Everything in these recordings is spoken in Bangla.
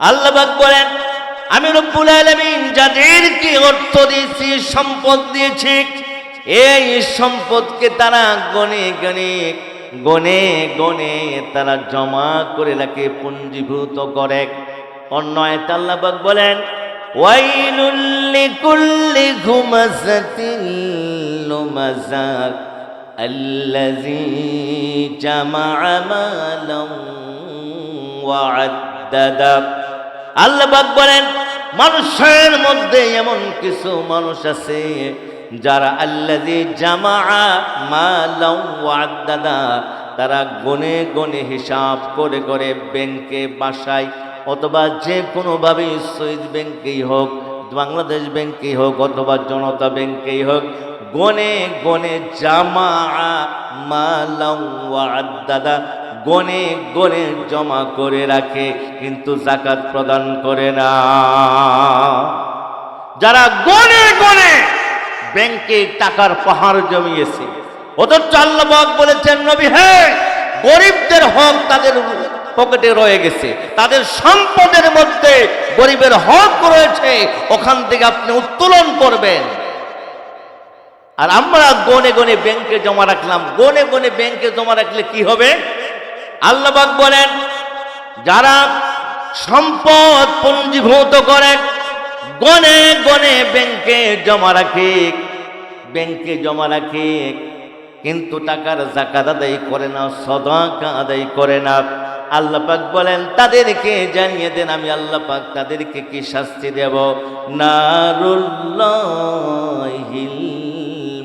আল্লাহবাক বলেন আমি রব্বুল আলমিন যাদেরকে অর্থ দিয়েছি সম্পদ দিয়েছি এই সম্পদকে তারা গনে গনে গনে গনে তারা জমা করে রাখে পুঞ্জীভূত করে অন্য আয়াতে আল্লাহবাক বলেন ওয়াইলুল লিকুল্লি ঘুমাসাতিল লুমাজাক الذي جمع مالا وعددا আল্লাহ বলেন, মানুষের মধ্যে এমন কিছু মানুষ আছে যারা আল্লাজি জামা ওয়াদ্দাদা তারা গনে গনে হিসাব করে করে ব্যাংকে বাসায় অথবা যে কোনোভাবেই সুইস ব্যাংকেই হোক বাংলাদেশ ব্যাংকেই হোক অথবা জনতা ব্যাংকেই হোক গনে গনে জামা ওয়াদ্দাদা গনে গনে জমা করে রাখে, কিন্তু জাকাত প্রদান করে না। যারা গনে গনে ব্যাংকে টাকার পাহাড় জমিয়েছে, অথচ আল্লাহবাক বলেছেন, নবী হ্যাঁ গরিবদের হক তাদের পকেটে রয়ে গেছে। তাদের সম্পদের মধ্যে গরিবের হক রয়েছে, ওখান থেকে আপনি উত্তোলন করবেন। আর আমরা গনে গনে ব্যাংকে জমা রাখলাম। গনে গনে ব্যাংকে জমা রাখলে কি হবে? আল্লাহবাক বলেন, যারা সম্পদ পঞ্জীভূত করে, গনে গনে ব্যাংকে জমা রাখে। ব্যাংকে জমা রাখে, কিন্তু টাকার জাকাত আদায় করে না, সদাকা আদায় করে না। আল্লাহ পাক বলেন, তাদেরকে জানিয়ে দেন, আমি আল্লাহ পাক তাদেরকে কি শাস্তি দেব? নারুল্লাহিল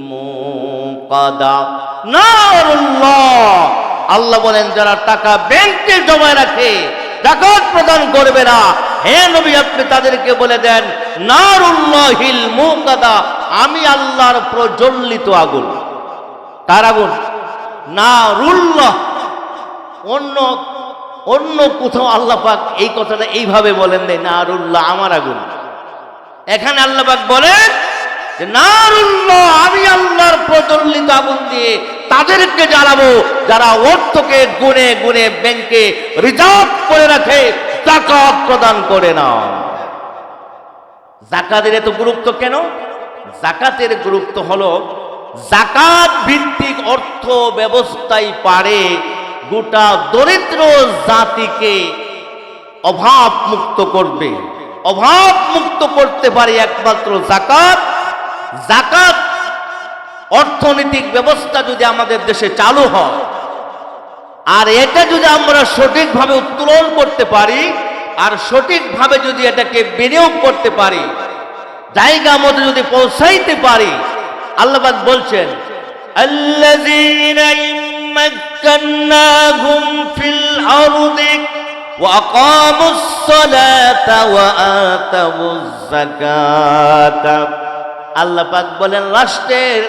মুকাদা নারুল্লাহ! আল্লাহ বলেন, যারা টাকা ব্যাংকে জমা রাখে, জাকাত প্রদান করবে না, হে নবী, আপনি তাদেরকে বলে দেন, নারুল্লাহিল মুকাদা আমি আল্লাহর প্রজ্বলিত আগুন। কার আগুন? নারুল্লাহ। অন্য অন্য কোথাও আল্লাহ পাক এই কথাটা এইভাবে বলেন দেয় নারুল্লাহ, আমার আগুন। এখানে আল্লাহ পাক যে, নারুল্লাহ, আমি আল্লাহর প্রজ্বলিত আগুন দিয়ে তাদেরকে জ্বালাবো যারা অর্থকে গুনে গুনে ব্যাংকে রিজার্ভ করে রাখে, জাকাত প্রদান করে না। জাকাতের এত গুরুত্ব কেন? জাকাতের গুরুত্ব হলো, জাকাত ভিত্তিক অর্থ ব্যবস্থায় পারে গোটা দরিদ্র জাতিকে অভাব মুক্ত করবে। অভাব মুক্ত করতে পারে একমাত্র জাকাত। জাকাত অর্থনৈতিক ব্যবস্থা যদি আমাদের দেশে চালু হয়, আর এটা যদি আমরা সঠিকভাবে উত্তোলন করতে পারি, আর সঠিকভাবে যদি এটাকে বিনিয়োগ করতে পারি, জায়গা মতো যদি পৌঁছাইতে পারি, আল্লাহ বলছেন مكناهم في الأرض وأقاموا الصلاة وآتوا الزكاة আল্লাহ পাক বলেন রাষ্ট্রের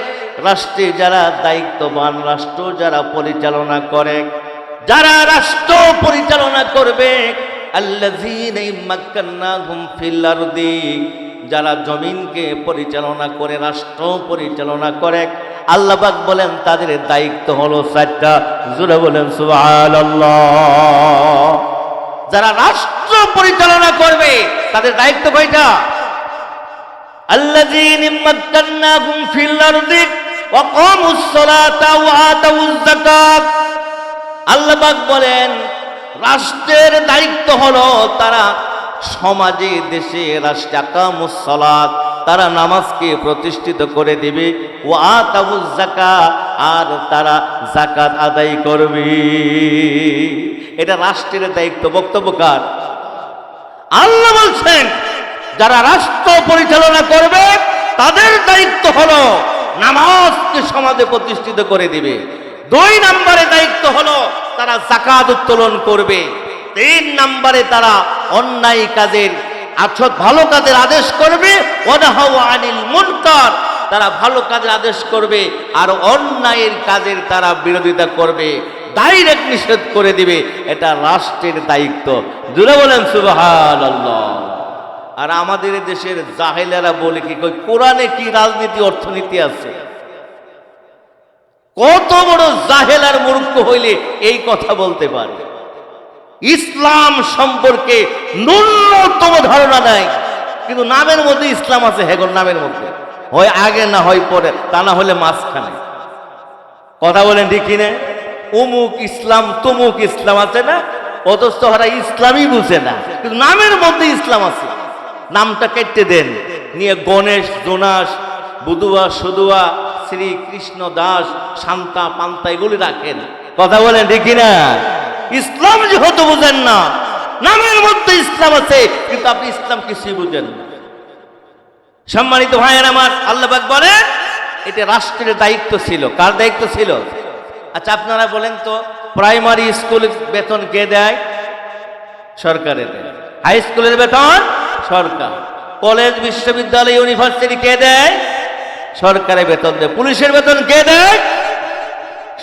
রাষ্ট্রে যারা দায়িত্ববান রাষ্ট্র যারা পরিচালনা করে যারা রাষ্ট্র পরিচালনা করবে আল্লাযীনা মাক্কান্নাহুম ফিল আরদি যারা জমিনকে পরিচালনা করে রাষ্ট্র পরিচালনা করে আল্লাহ পাক বলেন তাদের দায়িত্ব হলো চারটা জুড়ে বলেন সুবহানাল্লাহ যারা রাষ্ট্র পরিচালনা করবে তাদের দায়িত্ব কয়টা الذين مكناهم في الأرض وقاموا الصلاة وآتوا الزكاة আল্লাহ পাক বলেন রাষ্ট্রের দায়িত্ব হলো তারা সমাজে, দেশে, রাষ্ট্র তারা নামাজকে প্রতিষ্ঠিত করে দিবে। ও আতাবুজ জাকা আর তারা জাকাত আদায় করবে। এটা রাষ্ট্রের দায়িত্ব। বক্তব্য কার? আল্লাহ বলছেন, যারা রাষ্ট্র পরিচালনা করবে, তাদের দায়িত্ব হলো নামাজকে সমাজে প্রতিষ্ঠিত করে দিবে। দুই নম্বরে দায়িত্ব হলো তারা জাকাত উত্তোলন করবে। তিন নম্বরে তারা অন্যায় কাজের আছত ভালো কাজের আদেশ করবে। আনিল মুনকার, তারা ভালো কাজের আদেশ করবে আর অন্যায়ের কাজের তারা বিরোধিতা করবে। ডাইরেক্ট নিষেধ করে দিবে, এটা রাষ্ট্রের দায়িত্ব। জুড়ে বলেন, সুবহানাল্লাহ। আর আমাদের দেশের জাহেলেরা বলে কি কোরআনে কি রাজনীতি, অর্থনীতি আছে? কত বড় জাহেল আর মূর্খ হইলে এই কথা বলতে পারে। ইসলাম সম্পর্কে ন্যূনতম ধারণা নাই। কিন্তু নামের মধ্যে ইসলাম আছে হেগর নামের মধ্যে। হয় আগে না হয় পরে, তা না হলে মাঝখানে। কথা বলেন ঠিক কিনে? অমুক ইসলাম, তমুক ইসলাম আছে না? অথচ ওরা ইসলামই বুঝে না। কিন্তু নামের মধ্যে ইসলাম আছে। নামটা কেটে দেন। নিয়ে গণেশ, জোনাস, বুধুয়া, সদুয়া শ্রী কৃষ্ণ দাস, শান্তা, পান্তা, এগুলি রাখেন। কথা বলেন দেখি না ইসলাম যেহেতু বুঝেন না, নামের মধ্যে ইসলাম আছে, কিন্তু আপনি ইসলাম কিছুই বুঝেন সম্মানিত ভাইয়ের আমার আল্লাহবাক বলেন, এটা রাষ্ট্রের দায়িত্ব ছিল। কার দায়িত্ব ছিল? আচ্ছা আপনারা বলেন তো, প্রাইমারি স্কুল বেতন কে দেয়? সরকারের দেয়। হাই স্কুলের বেতন? সরকার। কলেজ, বিশ্ববিদ্যালয়, ইউনিভার্সিটি কে দেয়? সরকারে বেতন দেয়। পুলিশের বেতন কে দেয়?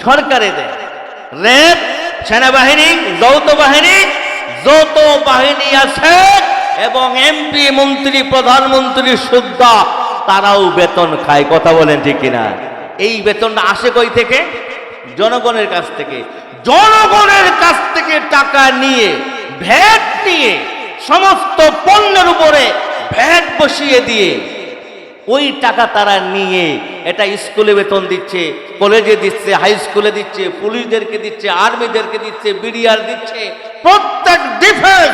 সরকারে দেয়। রেপ সেনাবাহিনী যৌথ বাহিনী যৌথ বাহিনী আছে এবং এমপি মন্ত্রী, প্রধানমন্ত্রী সুদ্ধা, তারাও বেতন খায়। কথা বলেন ঠিক কিনা? এই বেতনটা আসে কই থেকে? জনগণের কাছ থেকে। জনগণের কাছ থেকে টাকা নিয়ে, ভ্যাট নিয়ে, সমস্ত পণ্যের উপরে ভ্যাট বসিয়ে দিয়ে ওই টাকা তারা নিয়ে এটা স্কুলে বেতন দিচ্ছে, কলেজে দিচ্ছে, হাই স্কুলে দিচ্ছে, পুলিশদেরকে দিচ্ছে, আর্মিদেরকে দিচ্ছে, বিডিআর দিচ্ছে, প্রত্যেক ডিফেন্স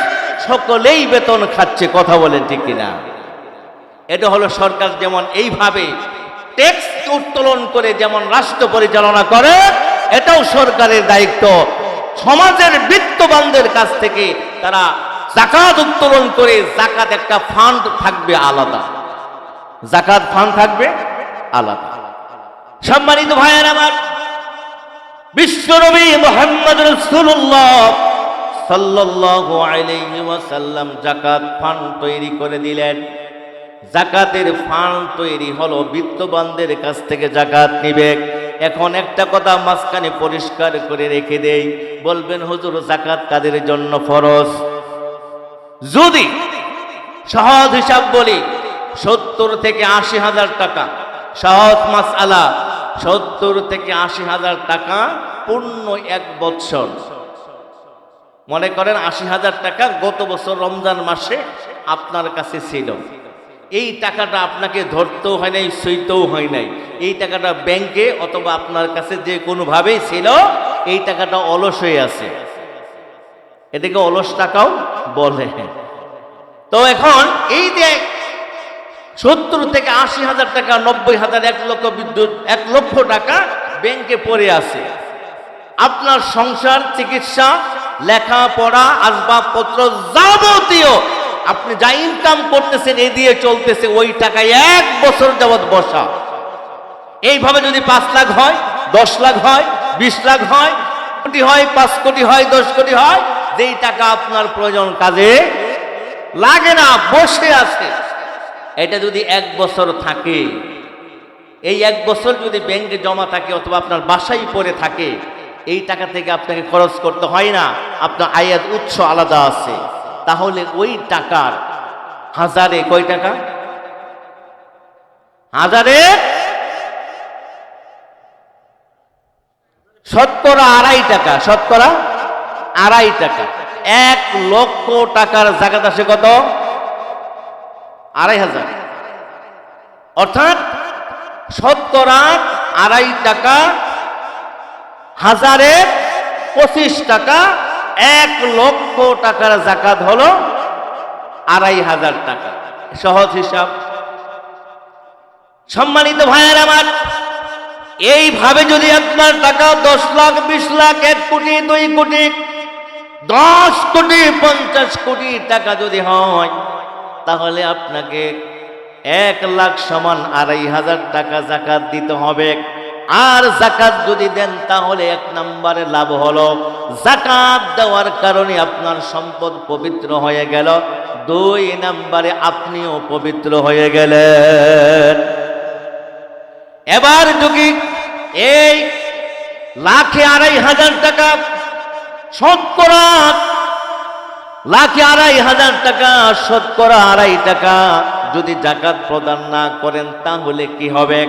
সকলেই বেতন খাচ্ছে, কথা বলেন ঠিক কিনা? এটা হলো সরকার যেমন এইভাবে ট্যাক্স উত্তোলন করে যেমন রাষ্ট্র পরিচালনা করে, এটাও সরকারের দায়িত্ব। সমাজের বিত্তবানদের কাছ থেকে তারা জাকাত উত্তোলন করে জাকাত একটা ফান্ড থাকবে আলাদা। জাকাত ফান থাকবে আলাদা। সম্মানিত ভাইয়ের আমার বিশ্বনবী মোহাম্মদ রসুল্লাহ সাল্লাল্লাহু আলাইহি ওয়াসাল্লাম জাকাত ফান্ড তৈরি করে দিলেন। জাকাতের ফান্ড তৈরি হলো বিত্তবানদের কাছ থেকে জাকাত নিবে। এখন একটা কথা মাঝখানে পরিষ্কার করে রেখে দেই, বলবেন, হুজুর, জাকাত কাদের জন্য ফরজ? যদি সহজ হিসাব বলি সত্তর থেকে আশি হাজার টাকা। সহজ মাস আলা সত্তর থেকে আশি হাজার টাকা পূর্ণ এক বৎসর মনে করেন আশি হাজার টাকা গত বছর রমজান মাসে আপনার কাছে ছিল। এই টাকাটা আপনাকে ধরতেও হয় নাই, সইতেও হয় নাই। এই টাকাটা ব্যাংকে অথবা আপনার কাছে যে কোনোভাবেই ছিল, এই টাকাটা অলস হয়ে আছে। এটাকে অলস টাকাও বলে। তো এখন এই যে সত্তর থেকে আশি হাজার টাকা, নব্বই হাজার, এক লক্ষ বিদ্যুৎ, এক লক্ষ টাকা ব্যাংকে পড়ে আছে। আপনার সংসার, চিকিৎসা, লেখাপড়া, আসবাবপত্র যাবতীয় আপনি যা ইনকাম করতেছেন, এ দিয়ে চলতেছে, ওই টাকায় এক বছর যাবৎ বসা। এইভাবে যদি পাঁচ লাখ হয়, দশ লাখ হয়, বিশ লাখ হয়, কোটি হয়, পাঁচ কোটি হয়, দশ কোটি হয়, যেই টাকা আপনার প্রয়োজন কাজে লাগে না, বসে আছে। এটা যদি এক বছর থাকে, এই এক বছর যদি ব্যাংকে জমা থাকে অথবা আপনার বাসায় পড়ে থাকে, এই টাকা থেকে আপনাকে খরচ করতে হয় না, আপনার আয়ের উৎস আলাদা আছে। তাহলে ওই টাকার হাজারে কয় টাকা? হাজারে শতকরা আড়াই টাকা, শতকরা আড়াই টাকা। এক লক্ষ টাকার জায়গাতে আসে কত? আড়াই হাজার। অর্থাৎ শতকরা আড়াই টাকা হাজারে পঁচিশ টাকা এক লক্ষ টাকার জাকাত হলো আড়াই হাজার টাকা। সহজ হিসাব। সম্মানিত ভাইয়ের আমার, এইভাবে যদি আপনার টাকা দশ লাখ, বিশ লাখ, এক কোটি, দুই কোটি, দশ কোটি, পঞ্চাশ কোটি টাকা যদি হয় তাহলে আপনাকে এক লাখ সমান আড়াই হাজার টাকা জাকাত দিতে হবে। আর জাকাত যদি দেন, তাহলে এক নম্বরে লাভ হলো। জাকাত দেওয়ার কারণে আপনার সম্পদ পবিত্র হয়ে গেল। দুই নম্বরে আপনিও পবিত্র হয়ে গেলেন। এবার যদি এই লাখে আড়াই হাজার টাকা শতকরা লাখে আড়াই হাজার টাকা, শতকরা আড়াই টাকা যদি জাকাত প্রদান না করেন, তাহলে কি হবে?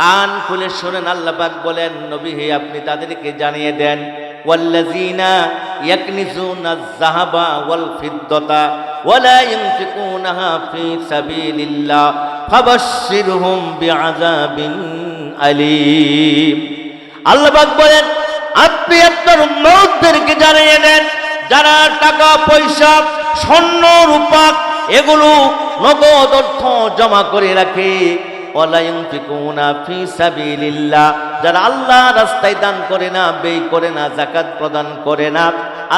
কান খুলে শোনেন আল্লাপাক বলেন, নবী হে, আপনি তাদেরকে জানিয়ে দেন ওয়াল্লাজিনা ইয়াকনিজুনা যাহাবা ওয়াল ফিদ্দাতা ওয়ালা ইউনফিকুনাহা ফি সাবিলিল্লাহ, ফাবাশশিরহুম বিআযাবিন আলীম। আল্লাপাক বলেন, আপনি আপনার উম্মতদেরকে জানিয়ে দেন যারা টাকা, পয়সা, স্বর্ণ রূপা এগুলো নগদ অর্থ জমা করে রাখে। যারা আল্লাহ রাস্তায় দান করে না, ব্যয় করে না জাকাত প্রদান করে না,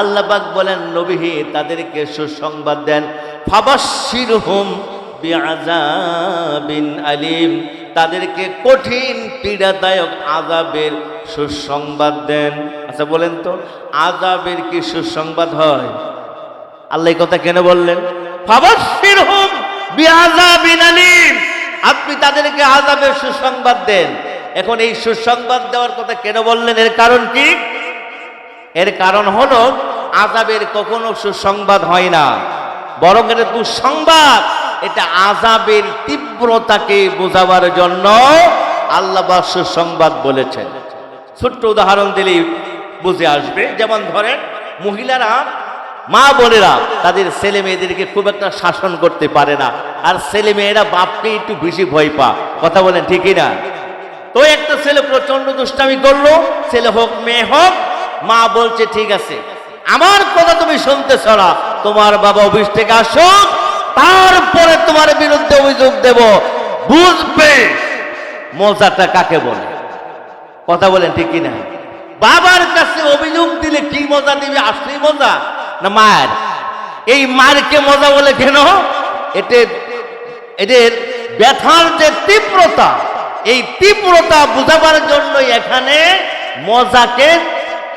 আল্লাহ বলেন নবীহি তাদেরকে সুসংবাদ দেন। ফাবাশশিরহুম বিআযাবিন আলিম। তাদেরকে কঠিন পীড়াদায়ক আযাবের সুসংবাদ দেন। আচ্ছা বলেন তো আজাবের কি সুসংবাদ হয়? আল্লাহ কথা কেন বললেন? আলিম। আপনি তাদেরকে আজাবের সুসংবাদ দেন। এখন এই সুসংবাদ দেওয়ার কথা কেন বললেন? এর কারণ কি? এর কারণ হলো আজাবের কখনো সুসংবাদ হয় না। বরং এটা দুঃসংবাদ। এটা আজাবের তীব্রতাকে বোঝাবার জন্য আল্লাহ সংবাদ বলেছেন। ছোট্ট উদাহরণ দিলেই বুঝে আসবে। যেমন ধরেন, মহিলারা, মা বোনেরা তাদের ছেলে মেয়েদেরকে খুব একটা শাসন করতে পারে না। আর ছেলে মেয়েরা বাপকে একটু বেশি ভয় পা কথা বলেন ঠিকই না? তো একটা ছেলে প্রচণ্ড দুষ্টামি করল, ছেলে হোক, মেয়ে হোক, মা বলছে, ঠিক আছে। আমার কথা তুমি শুনতেছ না। তোমার বাবা অফিস থেকে আসুক তারপরে তোমার বিরুদ্ধে অভিযোগ দেব। বুঝবে? মজাটা কাকে বলে? কথা বলেন ঠিক কিনা? বাবার কাছে অভিযোগ দিলে কি মজা দিবে? আসলেই মজা না মায়ের? এই মারকে মজা বলে কেন? এতে, এদের ব্যথার যে তীব্রতা, এই তীব্রতা বুঝাবার জন্য এখানে মজাকে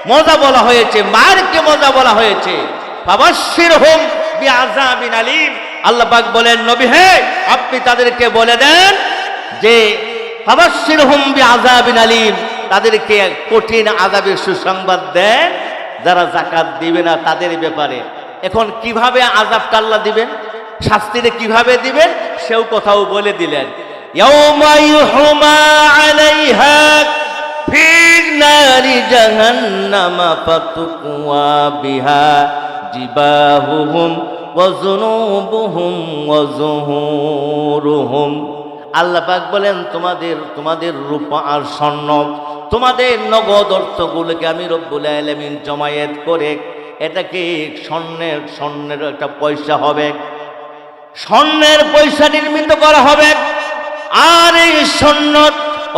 মজা বলা হয়েছে, মারকে মজা বলা হয়েছে। বাবাসির হোম বিআযাবিন আলিম। আল্লাহ পাক বলেন, নবী, হে, আপনি তাদেরকে বলে দেন যে বাবাসির হোম বিআযাবিন আলিম, তাদেরকে কঠিন আযাবের সুসংবাদ দেন। যারা জাকাত দিবে না তাদের ব্যাপারে। এখন কীভাবে আযাবটা আল্লাহ দিবেন? শাস্তিটা কীভাবে দিবেন? সেও কথাও বলে দিলেন। জাহান্নামা ফাতুকওয়া বিহা জিবাহুহুম ওয়া যুনুবুহুম ওয়া যুহুরুহুম আল্লাহ পাক বলেন, তোমাদের তোমাদের রূপা আর স্বর্ণ, তোমাদের নগদ অর্থগুলোকে আমি রব্বুল আলামিন জমায়েত করে এটাকে স্বর্ণের স্বর্ণের একটা পয়সা হবে? স্বর্ণের পয়সা নির্মিত করা হবে। আর এই স্বর্ণ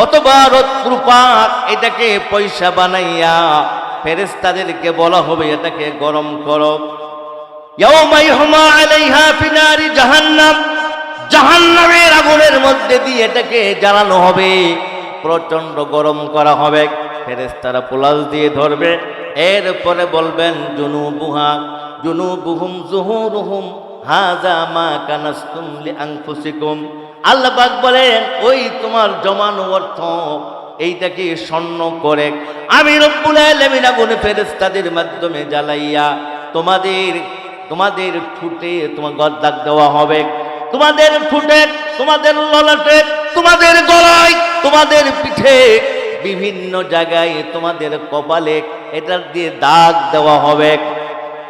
অথবা রূপাক এটাকে পয়সা বানাইয়া ফেরেস্তাদেরকে বলা হবে, এটাকে গরম করো। জাহান্নাম। জাহান্নামের আগুনের মধ্যে দিয়ে এটাকে জ্বালানো হবে। প্রচণ্ড গরম করা হবে। ফেরেস্তারা পোলাল দিয়ে ধরবে। এরপরে বলবেন জুনু বুহা জুনু বুহুম জুহুরুহুম, হাজা মা কানাস্তুম লি আনফুসিকুম আল্লাহ পাক বলেন, ওই তোমার জমানো অর্থ, এইটাকে স্বর্ণ করে আমি রব্বুল আলামিন আগুনে ফেরেশতাদের মাধ্যমে জ্বালাইয়া তোমাদের তোমাদের ঠুটে তোমার গদ্দাক দেওয়া হবে। তোমাদের ঠুটে, তোমাদের ললাটে, তোমাদের গলায়, তোমাদের পিঠে বিভিন্ন জায়গায় তোমাদের কপালে এটা দিয়ে দাগ দেওয়া হবে।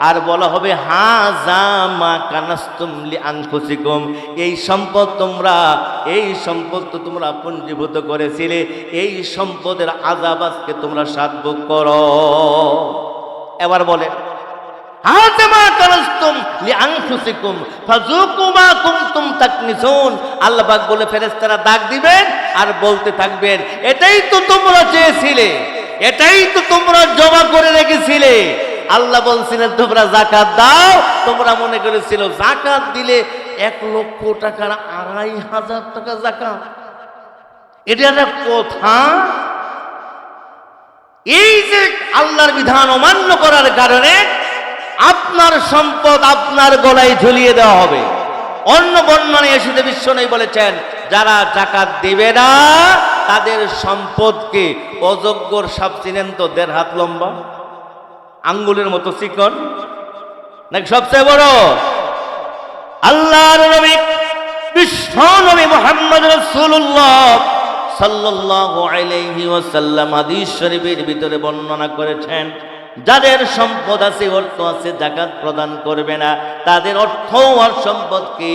আর বলা হবে, হা যা মা কানাস্তুমলি আনফুসিকুম। এই সম্পদ তোমরা, এই সম্পদ তো তোমরা পঞ্জীভূত করেছিলে, এই সম্পদের আজাব আজকে তোমরা সাধভোগ করো। এবার বলে কানাস্তুম লি আনফুসিকুম ফাজুকু মা কুনতুম তাকনিসুন। আল্লাহ পাক বলে, ফেরেশতারা দিবেন আর বলতে থাকবেন, এটাই তো তোমরা চেয়েছিলে, এটাই তো তোমরা জমা করে রেখেছিলে। আল্লাহ বলছিলেন, তোমরা জাকাত দাও। তোমরা মনে করেছিল জাকাত দিলে এক লক্ষ টাকার আড়াই হাজার টাকা জাকাত এটা একটা কথা। এই যে আল্লাহর বিধান অমান্য করার কারণে আপনার সম্পদ আপনার গলায় ঝুলিয়ে দেওয়া হবে। অন্য বর্ণনায় এসেছে বিশ্বনবী বলেছেন, যারা জাকাত দিবে না, তাদের সম্পদকে অযোগ্যর সাপ চিনেন তো দেড় হাত লম্বা, আঙ্গুলের মতো চিকন, নাকি সবচেয়ে বড়? আল্লাহর নবী, বিশ্ব নবী মোহাম্মদ রাসূলুল্লাহ সাল্লাল্লাহু আলাইহি ওয়াসাল্লাম হাদিস শরীফের ভিতরে বর্ণনা করেছেন যাদের সম্পদ আছে, অর্থ আছে, জাকাত প্রদান করবে না। তাদের অর্থ আর সম্পদকে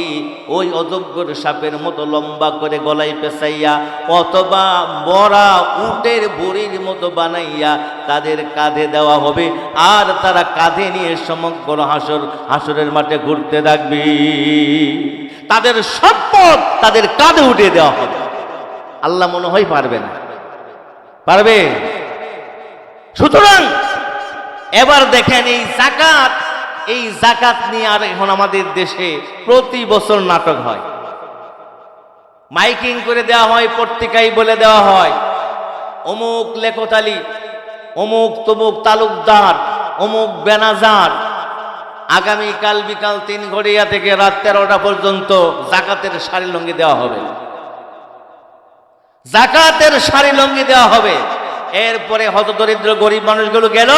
ওই অযোগ্যর সাপের মতো লম্বা করে গলায় পেঁচাইয়া, অথবা বড়া উটের বুড়ির মতো বানাইয়া তাদের কাঁধে দেওয়া হবে। আর তারা কাঁধে নিয়ে সমগ্র হাসর, হাসরের মাঠে ঘুরতে থাকবে। তাদের সম্পদ তাদের কাঁধে উঠে দেওয়া হবে। আল্লাহ মনে হয় পারবে না। পারবে? সুতরাং এবার দেখেন এই জাকাত এই জাকাত নিয়ে আর এখন আমাদের দেশে প্রতি বছর নাটক হয়। মাইকিং করে দেওয়া হয়, পত্রিকায় বলে দেওয়া হয়। অমুক লেখতালি অমুক তমুক তালুকদার, অমুক বেনাজার, আগামীকাল বিকাল তিন ঘড়িয়া থেকে রাত তেরোটা পর্যন্ত জাকাতের শাড়ি লঙ্গি দেওয়া হবে। জাকাতের শাড়ি লঙ্গি দেওয়া হবে। এরপরে হত দরিদ্র গরিব মানুষগুলো গেল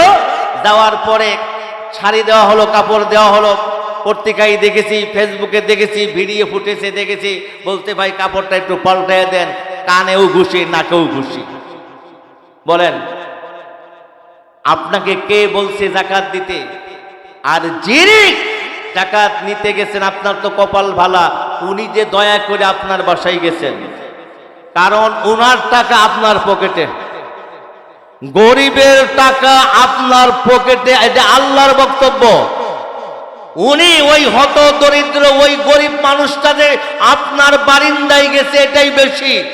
দেওয়ার পরে শাড়ি দেওয়া হলো, কাপড় দেওয়া হলো। পত্রিকায় দেখেছি, ফেসবুকে দেখেছি, ভিডিও ফুটেছে দেখেছি। বলতে ভাই, কাপড়টা একটু পাল্টায় দেন, কানেও ঘুষি, নাকেও ঘুষি। বলেন, আপনাকে কে বলছে জাকাত দিতে? আর যিনি জাকাত নিতে গেছেন, আপনার তো কপাল ভালা। উনি যে দয়া করে আপনার বাসায় গেছেন। কারণ ওনার টাকা আপনার পকেটে। গরিবের টাকা আপনার পকেটে এটা আল্লাহর বক্তব্য, উনি ওই হত দরিদ্র, ওই গরিব মানুষটা যে আপনার বারিন্দায় গেছে, এটাই বেশি।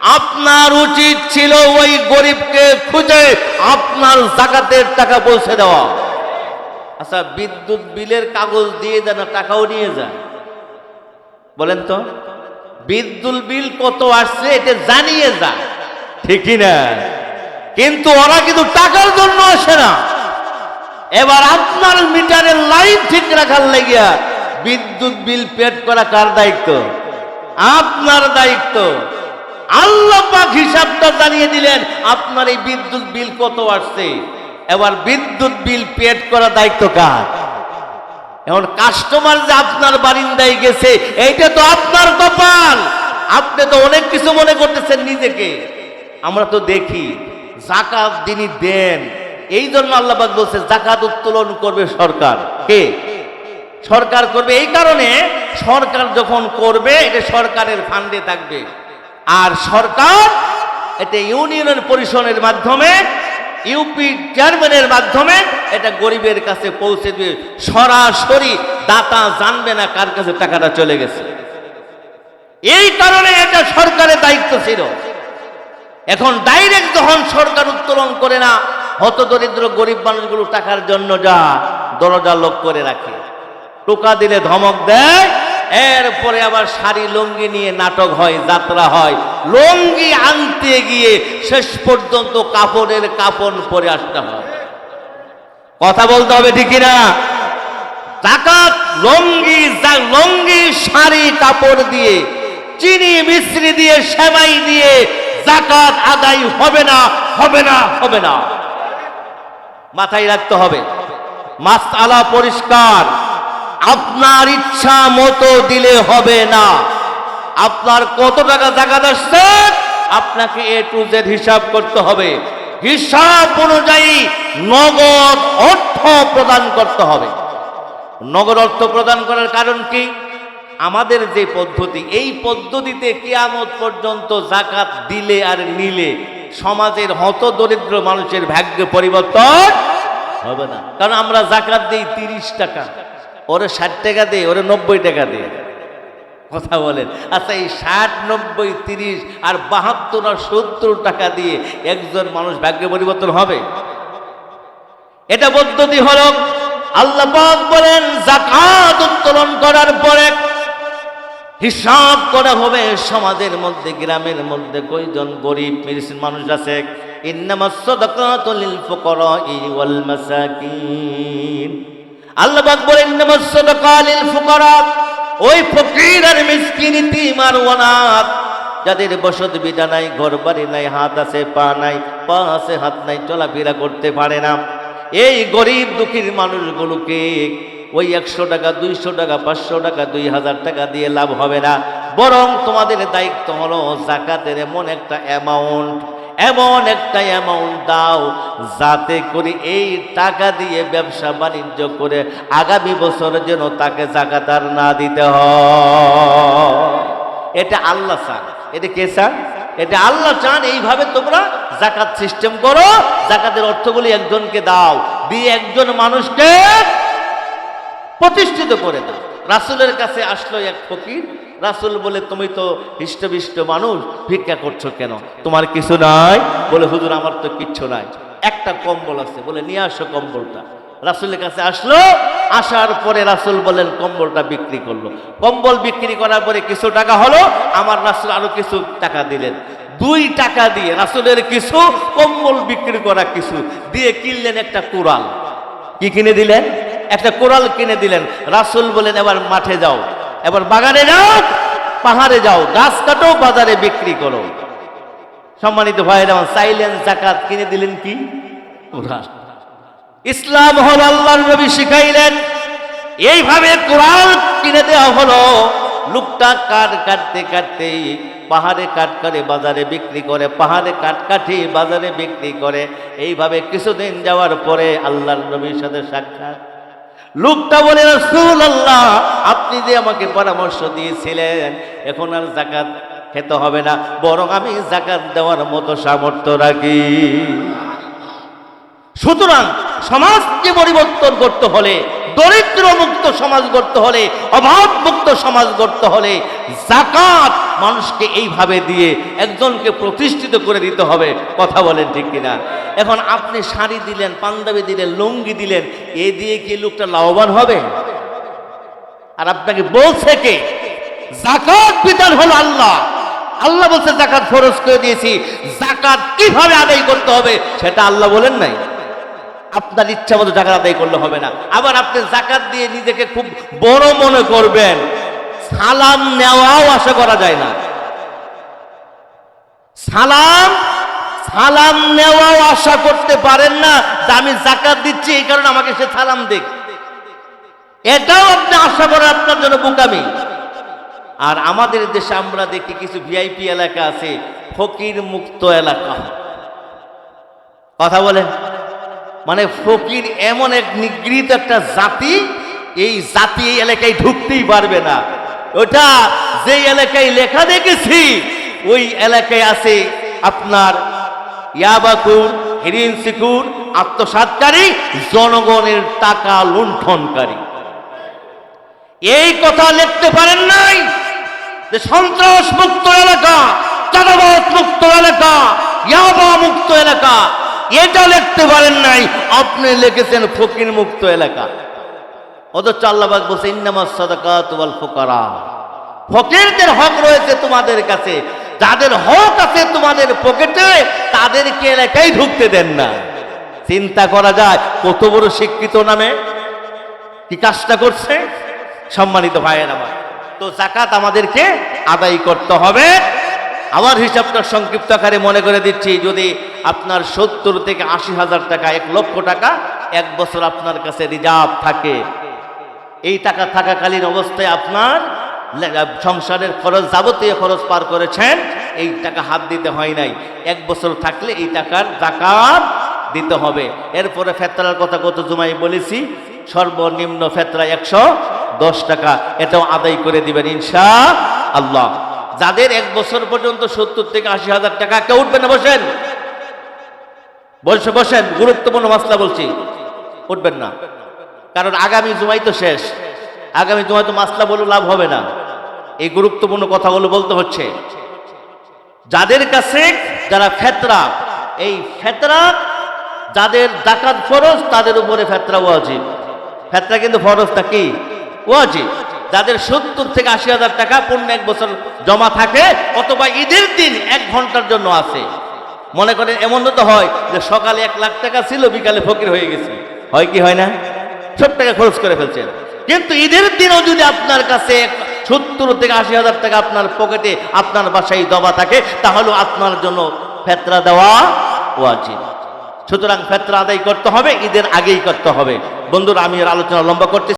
আপনার উচিত ছিল ওই গরিবকে খুঁজে আপনার জাকাতের টাকা পৌঁছে দেওয়া। আচ্ছা বিদ্যুৎ বিলের কাগজ দিয়ে দেন টাকাও নিয়ে যায়। বলেন তো, বিদ্যুৎ বিল কত আসছে, এটা জানিয়ে যায়। ঠিকই না। কিন্তু ওরা কিন্তু টাকার জন্য আসে না। এবার আপনার মিটারের লাইন ঠিক রাখার লাগিয়া বিদ্যুৎ বিল পেড করা কার দায়িত্ব? আপনার দায়িত্ব। আল্লাহ পাক হিসাবটা জানিয়ে দিলেন, আপনার এই বিদ্যুৎ বিল কত আসছে? এবার বিদ্যুৎ বিল পেড করা দায়িত্ব কার? এখন কাস্টমার যে আপনার বারিন্দায় গেছে, এইটা তো আপনার কপাল। আপনি তো অনেক কিছু মনে করতেছেন নিজেকে। আমরা তো দেখি। জাকাত যিনি দেন এই জন্য আল্লাহবাদ বলছে, জাকাত উত্তোলন করবে সরকার। কে? সরকার করবে এই কারণে সরকার যখন করবে, এটা সরকারের ফান্ডে থাকবে। আর সরকার এটা ইউনিয়নের পরিষদের মাধ্যমে, ইউপি চেয়ারম্যানের মাধ্যমে এটা গরিবের কাছে পৌঁছে দিয়ে সরাসরি দাতা জানবে না কার কাছে টাকাটা চলে গেছে। এই কারণে এটা সরকারের দায়িত্ব ছিল। এখন ডাইরেক্ট যখন সরকার উত্তোলন করে না হত দরিদ্র গরিব মানুষগুলো টাকার জন্য যা দরজা লোক করে রাখে। টোকা দিলে ধমক দেয়, এরপরে আবার শাড়ি, লুঙ্গি নিয়ে নাটক হয়, যাত্রা হয়। লুঙ্গি আনতে গিয়ে শেষ পর্যন্ত কাপড়ের কাপড় পরে আসতে হয়। কথা বলতে হবে ঠিক না জাকাত লঙ্গি লঙ্গি, শাড়ি, কাপড় দিয়ে, চিনি মিশ্রি দিয়ে, সেমাই দিয়ে জাকাত আদায় হবে না হবে না হবে না। মাথায় রাখতে হবে, মাসআলা পরিষ্কার। আপনার ইচ্ছা মতো দিলে হবে না। আপনার কত টাকা জাকাত আসছে, আপনাকে এ টু জেড হিসাব করতে হবে। হিসাব অনুযায়ী নগদ অর্থ প্রদান করতে হবে। নগদ অর্থ প্রদান করার কারণ কি? আমাদের যে পদ্ধতি, এই পদ্ধতিতে কিয়ামত পর্যন্ত জাকাত দিলে আর নিলে সমাজের হত দরিদ্র মানুষের ভাগ্য পরিবর্তন হবে না। কারণ আমরা জাকাত দিই তিরিশ টাকা, ওরে ষাট টাকা দে, ওরে নব্বই টাকা দে। কথা বলেন আচ্ছা এই ষাট, নব্বই, তিরিশ আর বাহাত্তর আর সত্তর টাকা দিয়ে একজন মানুষ ভাগ্য পরিবর্তন হবে? এটা পদ্ধতি হল, আল্লাহ বলেন জাকাত উত্তোলন করার পরে হিসাব করা হবে সমাজের মধ্যে, গ্রামের মধ্যে, কয়জন গরিব মানুষ আছে? আল্লাহ ওই যাদের বসত বিদা নাই ঘর বাড়ি নাই, হাত আছে, পা নাই, পা আছে, হাত নাই, চলাফেরা করতে পারে না। এই গরিব দুঃখীর মানুষগুলোকে ওই একশো টাকা, দুইশো টাকা, পাঁচশো টাকা, দুই হাজার টাকা দিয়ে লাভ হবে না। বরং তোমাদের দায়িত্ব হলো জাকাতের এমন একটা অ্যামাউন্ট এমন একটা অ্যামাউন্ট দাও, যাতে করে এই টাকা দিয়ে ব্যবসা বাণিজ্য করে আগামী বছর যেন তাকে জাকাতার না দিতে হয়। এটা আল্লাহ চান। এটা কে চান? এটা আল্লাহ চান। এইভাবে তোমরা জাকাত সিস্টেম করো। জাকাতের অর্থগুলি একজনকে দাও। দিয়ে একজন মানুষকে প্রতিষ্ঠিত করে দাও। রাসুলের কাছে আসলো এক ফকির। রাসুল বলে, তুমি তো হৃষ্টবিষ্ট মানুষ, ভিক্ষা করছ কেন? তোমার কিছু নাই? বলে, হুজুর, আমার তো কিচ্ছু নাই। একটা কম্বল আছে। বলে, নিয়ে আসো কম্বলটা। রাসুলের কাছে আসলো। আসার পরে রাসুল বলেন কম্বলটা বিক্রি করল। কম্বল বিক্রি করার পরে কিছু টাকা হলো। আমার রাসুল আরও কিছু টাকা দিলেন। দুই টাকা দিয়ে রাসুলের কিছু কম্বল বিক্রি করা কিছু দিয়ে কিনলেন একটা কোরাল কি কিনে দিলেন? একটা কোরাল কিনে দিলেন। রাসুল বলেন, এবার মাঠে যাও। এবার বাগানে যাও, পাহাড়ে যাও, গাছ কাটো, বাজারে বিক্রি করো। সম্মানিত ভাইয়ের, আমার চাইলেন জাকাত, কিনে দিলেন কি? ইসলাম হল আল্লাহর নবী শিখাইলেন। এইভাবে কোরআন কিনে দেওয়া হলো। লোকটা কাঠ কাটতে কাটতে পাহাড়ে কাঠ কাটে, বাজারে বিক্রি করে, পাহাড়ে কাঠ কাঠি বাজারে বিক্রি করে। এইভাবে কিছুদিন যাওয়ার পরে আল্লাহর নবীর সাথে সাক্ষাৎ। লোকটা বলে রসুল আল্লাহ আপনি যে আমাকে পরামর্শ দিয়েছিলেন, এখন আর জাকাত খেতে হবে না, বরং আমি জাকাত দেওয়ার মতো সামর্থ্য রাখি। সুতরাং সমাজকে পরিবর্তন করতে হলে দরিদ্র মুক্ত সমাজ গড়তে হলে অভাব মুক্ত সমাজ গড়তে হলে জাকাত মানুষকে এইভাবে দিয়ে একজনকে প্রতিষ্ঠিত করে দিতে হবে। কথা বলেন ঠিক কিনা? এখন আপনি শাড়ি দিলেন, পাঞ্জাবি দিলেন, লুঙ্গি দিলেন, এ দিয়ে কি লোকটা লাভবান হবে? আর আপনাকে বলছে কে? জাকাত বিধান হলো আল্লাহ। আল্লাহ বলছে, জাকাত ফরজ করে দিয়েছি। জাকাত কীভাবে আদায় করতে হবে সেটা আল্লাহ বলেন নাই। আপনার ইচ্ছা মতো জাকাত আদায় করলে হবে না। আবার আপনি জাকাত দিয়ে নিজেকে খুব বড় মনে করবেন। সালাম নেওয়াও আশা করা যায় না। সালাম সালাম নেওয়াও আশা করতে পারেন না, যে আমি জাকাত দিচ্ছি, এই কারণে আমাকে সে সালাম দিক। এটাও আপনি আশা করেন আপনার জন্য বোকামি। আর আমাদের দেশে আমরা দেখি কিছু ভিআইপি এলাকা আছে, ফকির মুক্ত এলাকা। কথা বলেন। মানে ফকির এমন এক নিগৃহীত একটা জাতি, এই জাতি এই এলাকায় ঢুকতেই পারবে না। ওটা যে এলাকায় লেখা দেখেছি, ওই এলাকায় আছে আপনার ইয়াবাকুর হিরিন সিকুর আত্মসাতকারী, জনগণের টাকা লুণ্ঠনকারী। এই কথা লিখতে পারেন নাই যে সন্ত্রাস মুক্ত এলাকা চাঁদাবাদ মুক্ত এলাকা ইয়াবা মুক্ত এলাকা। এটা লিখতে পারেন নাই, আপনি লিখেছেন ফকির মুক্ত এলাকা। অথচ আল্লাহবাক বলছে, ইন্নামাস সাদাকাত ওয়াল ফুকারা। ফকিরদের হক রয়েছে তোমাদের কাছে যাদের হক আছে তোমাদের পকেটে তাদেরকে এলাকায় ঢুকতে দেন না। চিন্তা করা যায়, কত বড় শিক্ষিত নামে কি কাজটা করছে? সম্মানিত ভাইয়ের আমার। তো জাকাত আমাদেরকে আদায় করতে হবে। আমার হিসাবটা সংক্ষিপ্ত আকারে মনে করে দিচ্ছি, যদি আপনার সত্তর থেকে আশি হাজার টাকা, এক লক্ষ টাকা এক বছর আপনার কাছে রিজার্ভ থাকে। এই টাকা থাকাকালীন অবস্থায় আপনার সংসারের খরচ যাবতীয় খরচ পার করেছেন, এই টাকা হাত দিতে হয় নাই। এক বছর থাকলে এই টাকার জাকাত দিতে হবে। এরপরে ফেতরার কথা কত জুমাই বলেছি, সর্বনিম্ন ফেতরা একশো দশ টাকা। এটাও আদায় করে দিবেন ইনশা আল্লাহ যাদের এক বছর পর্যন্ত সত্তর থেকে আশি হাজার টাকা, কেউ উঠবে না, বসেন। বসে বসেন, গুরুত্বপূর্ণ মাসলা বলছি। উঠবেন না। কারণ আগামী জুমাই তো শেষ। আগামী জুমাই তো মাসলা বলে লাভ হবে না। এই গুরুত্বপূর্ণ কথাগুলো বলতে হচ্ছে। যাদের কাছে যারা ফেতরা, এই ফেতরা যাদের ডাকাত ফরজ, তাদের উপরে ফেতরা ওয়াজিব। ফেতরা কিন্তু ফরজটা কি? ওয়াজিব। যাদের সত্তর থেকে আশি হাজার টাকা পূর্ণ এক বছর জমা থাকে, অথবা ঈদের দিন এক ঘণ্টার জন্য আছে। মনে করেন এমন তো হয় যে সকালে এক লাখ টাকা ছিল, বিকালে ফকির হয়ে গেছে। হয় কি হয় না? সব টাকা খরচ করে ফেলছেন। কিন্তু ঈদের দিনও যদি আপনার কাছে সত্তর থেকে আশি হাজার টাকা আপনার পকেটে আপনার বাসায় দবা থাকে, তাহলে আপনার জন্য ফেতরা দেওয়া উচিত সুতরাং ফেতরা আদায় করতে হবে, ঈদের আগেই করতে হবে। বন্ধুরা, আমি আলোচনা লম্বা করতে